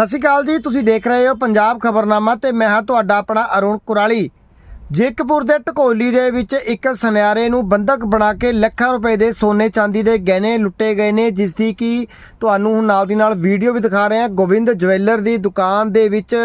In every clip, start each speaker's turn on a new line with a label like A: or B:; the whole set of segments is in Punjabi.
A: ਸਤਿ ਸ਼੍ਰੀ ਅਕਾਲ ਜੀ, ਤੁਸੀਂ ਦੇਖ ਰਹੇ ਹੋ ਪੰਜਾਬ ਖਬਰਨਾਮਾ ਤੇ ਮੈਂ ਹਾਂ ਤੁਹਾਡਾ ਆਪਣਾ ਅਰੁਣ ਕੁਰਾਲੀ। ਜੇਕਪੁਰ ਦੇ ਢਕੋਲੀ ਦੇ ਵਿੱਚ ਇੱਕ ਸੁਨਿਆਰੇ ਨੂੰ ਬੰਦਕ ਬਣਾ ਕੇ ਲੱਖਾਂ ਰੁਪਏ ਦੇ ਸੋਨੇ ਚਾਂਦੀ ਦੇ ਗਹਿਣੇ ਲੁੱਟੇ ਗਏ ਨੇ, ਜਿਸ ਦੀ ਕਿ ਤੁਹਾਨੂੰ ਹੁਣ ਨਾਲ ਦੀ ਨਾਲ ਵੀਡੀਓ ਵੀ ਦਿਖਾ ਰਹੇ ਹਾਂ। ਗੋਬਿੰਦ ਜਵੈਲਰ ਦੀ ਦੁਕਾਨ ਦੇ ਵਿੱਚ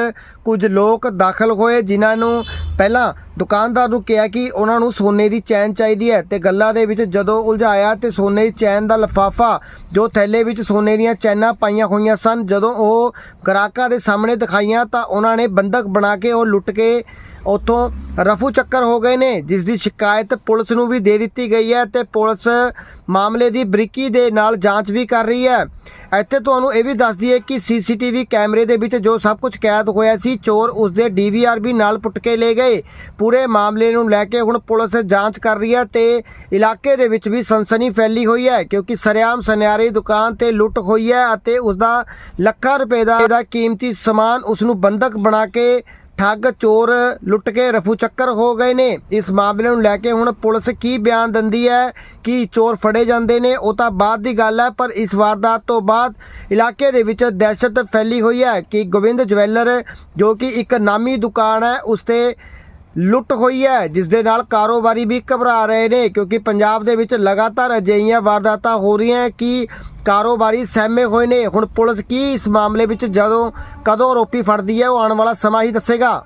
A: ਕੁਝ ਲੋਕ ਦਾਖਲ ਹੋਏ, ਜਿਨ੍ਹਾਂ ਨੂੰ ਪਹਿਲਾਂ ਦੁਕਾਨਦਾਰ ਨੂੰ ਕਿਹਾ ਕਿ ਉਹਨਾਂ ਨੂੰ ਸੋਨੇ ਦੀ ਚੈਨ ਚਾਹੀਦੀ ਹੈ ਤੇ ਗੱਲਾਂ ਦੇ ਵਿੱਚ ਜਦੋਂ ਉਲਝਾਇਆ ਤੇ ਸੋਨੇ ਦੀ ਚੈਨ ਦਾ ਲਫਾਫਾ, ਜੋ ਥੈਲੇ ਵਿੱਚ ਸੋਨੇ ਦੀਆਂ ਚੈਨਾਂ ਪਾਈਆਂ ਹੋਈਆਂ ਸਨ, ਜਦੋਂ ਉਹ ਗ੍ਰਾਹਕਾਂ ਦੇ ਸਾਹਮਣੇ ਦਿਖਾਈਆਂ ਤਾਂ ਉਹਨਾਂ ਨੇ ਬੰਦਕ ਬਣਾ ਕੇ ਉਹ ਲੁੱਟ ਕੇ ਉੱਥੋਂ ਰਫੂ ਚੱਕਰ ਹੋ ਗਏ ਨੇ, ਜਿਸ ਦੀ ਸ਼ਿਕਾਇਤ ਪੁਲਿਸ ਨੂੰ ਵੀ ਦੇ ਦਿੱਤੀ ਗਈ ਹੈ ਤੇ ਪੁਲਿਸ ਮਾਮਲੇ ਦੀ ਬਰੀਕੀ ਦੇ ਨਾਲ ਜਾਂਚ ਵੀ ਕਰ ਰਹੀ ਹੈ। ਇੱਥੇ ਤੁਹਾਨੂੰ ਇਹ ਵੀ ਦੱਸ ਦਈਏ ਕਿ ਸੀਸੀਟੀਵੀ ਕੈਮਰੇ ਦੇ ਵਿੱਚ ਜੋ ਸਭ ਕੁਝ ਕੈਦ ਹੋਇਆ ਸੀ, ਚੋਰ ਉਸ ਦੇ ਡੀਵੀਆਰ ਵੀ ਨਾਲ ਪੁੱਟ ਕੇ ਲੈ ਗਏ। ਪੂਰੇ ਮਾਮਲੇ ਨੂੰ ਲੈ ਕੇ ਹੁਣ ਪੁਲਿਸ ਜਾਂਚ ਕਰ ਰਹੀ ਹੈ ਤੇ ਇਲਾਕੇ ਦੇ ਵਿੱਚ ਵੀ ਸਨਸਨੀ ਫੈਲੀ ਹੋਈ ਹੈ, ਕਿਉਂਕਿ ਸਰਿਆਮ ਸੁਨਿਆਰੇ ਦੁਕਾਨ ਤੇ ਲੁੱਟ ਹੋਈ ਹੈ ਅਤੇ ਉਸ ਦਾ ਲੱਖਾਂ ਰੁਪਏ ਦਾ ਦਾ ਕੀਮਤੀ ਸਮਾਨ ਉਸ ਨੂੰ ਬੰਦਕ ਬਣਾ ਕੇ ਠੱਗ, ਚੋਰ ਲੁੱਟ ਕੇ ਰਫੂ ਚੱਕਰ ਹੋ ਗਏ ਨੇ। ਇਸ ਮਾਮਲੇ ਨੂੰ ਲੈ ਕੇ ਹੁਣ ਪੁਲਿਸ ਕੀ ਬਿਆਨ ਦਿੰਦੀ ਹੈ, ਕਿ ਚੋਰ ਫੜੇ ਜਾਂਦੇ ਨੇ, ਉਹ ਤਾਂ ਬਾਅਦ ਦੀ ਗੱਲ ਹੈ, ਪਰ ਇਸ ਵਾਰਦਾਤ ਤੋਂ ਬਾਅਦ ਇਲਾਕੇ ਦੇ ਵਿੱਚ ਦਹਿਸ਼ਤ ਫੈਲੀ ਹੋਈ ਹੈ ਕਿ ਗੋਬਿੰਦ ਜਵੈਲਰ, ਜੋ ਕਿ ਇੱਕ ਨਾਮੀ ਦੁਕਾਨ ਹੈ, ਉਸ ਤੇ ਲੁੱਟ ਹੋਈ ਹੈ, ਜਿਸ ਦੇ ਨਾਲ ਕਾਰੋਬਾਰੀ ਵੀ ਘਬਰਾ ਰਹੇ ਨੇ, ਕਿਉਂਕਿ ਪੰਜਾਬ ਦੇ ਵਿੱਚ ਲਗਾਤਾਰ ਅਜਿਹੀਆਂ ਵਾਰਦਾਤਾਂ ਹੋ ਰਹੀਆਂ ਕਿ ਕਾਰੋਬਾਰੀ ਸਹਿਮੇ ਹੋਏ ਨੇ। ਹੁਣ ਪੁਲਿਸ ਕੀ ਇਸ ਮਾਮਲੇ ਵਿੱਚ ਜਦੋਂ ਕਦੋਂ ਆਰੋਪੀ ਫੜਦੀ ਹੈ, ਉਹ ਆਉਣ ਵਾਲਾ ਸਮਾਂ ਹੀ ਦੱਸੇਗਾ।